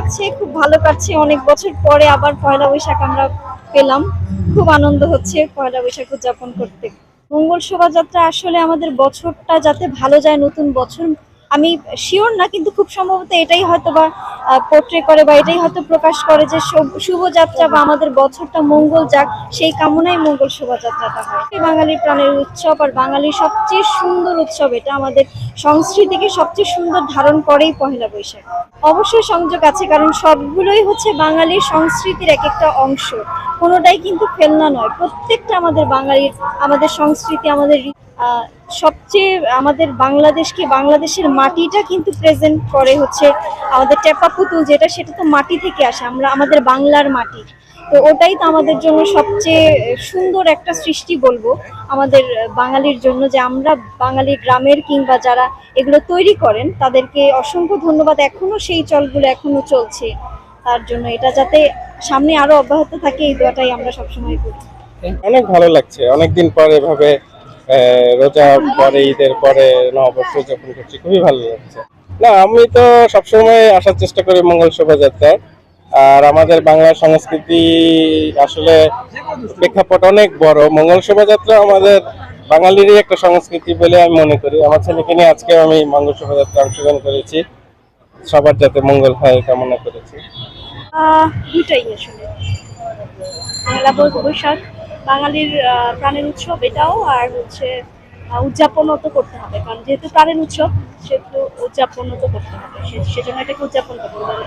লাগছে খুব ভালো কাটছে অনেক বছর পরে আবার পয়লা বৈশাখ আমরা পেলাম। খুব আনন্দ হচ্ছে পয়লা বৈশাখ উদযাপন করতে। মঙ্গল শোভাযাত্রা আসলে আমাদের বছরটা যাতে ভালো যায়, নতুন বছর আমি শিওর না, কিন্তু খুব সম্ভবত এটাই হয়তো বা পোট্রে করে বা এটাই হয়তো প্রকাশ করে যে শুভ- শুভযাত্রা বা আমাদের বছরটা মঙ্গল যাক, সেই কামনায় মঙ্গল শোভাযাত্রাটা হয়। বাঙালির প্রাণের উৎসব আর বাঙালির সবচেয়ে সুন্দর উৎসব এটা আমাদের সংস্কৃতিকে সবচেয়ে সুন্দর ধারণ করেই পহেলা বৈশাখ। অবশ্যই সংযোগ আছে, কারণ সবগুলোই হচ্ছে বাঙালির সংস্কৃতির এক একটা অংশ। কোনোটাই কিন্তু ফেলনা নয়। প্রত্যেকটা আমাদের বাঙালির, আমাদের সংস্কৃতি, আমাদের সবচেয়ে আমাদের বাংলাদেশকে বাংলাদেশের মাটিটা কিন্তু প্রেজেন্ট করে হচ্ছে আমাদের টেপা পুতুল যেটা সেটা তো মাটি থেকে আসে, আমরা আমাদের বাংলার মাটি। তো ওটাই তো আমাদের জন্য সবচেয়ে সুন্দর একটা সৃষ্টি বলব আমাদের বাঙালির জন্য, যে আমরা বাঙালি গ্রামের কিংবা যারা এগুলো তৈরি করেন, তাদেরকে অসংখ্য ধন্যবাদ। এখনও সেই চলগুলো এখনও চলছে, তার জন্য এটা যাতে সামনে আরও অব্যাহত থাকে, এই দোয়াটাই আমরা সবসময় করি। অনেক ভালো লাগছে, অনেকদিন পর এভাবে রোজার পরে, ঈদের পরে নববর্ষ উদযাপন করছি, খুবই ভালো লাগছে। না, আমি তো সবসময় আসার চেষ্টা করি মঙ্গল শোভাযাত্রায় আর আমাদের বাংলা সংস্কৃতি আসলে প্রেক্ষাপট অনেক বড়। মঙ্গল শোভাযাত্রা আমাদের বাঙালিরই একটা সংস্কৃতি বলে আমি মনে করি। আমার ছেলেকে নিয়ে আজকে আমি মঙ্গল শোভাযাত্রা অংশগ্রহণ করেছি। সবার যাতে মঙ্গল হয়, কামনা করেছি। দুটাই আসলে। বৈশাখ। বাঙালির প্রাণের উৎসব এটাও আর হচ্ছে উদযাপনও তো করতে হবে। কারণ যেহেতু প্রাণের উৎসব, সেহেতু উদযাপনও তো করতে হবে। সেজন্য এটাকে উদযাপন করতে হবে।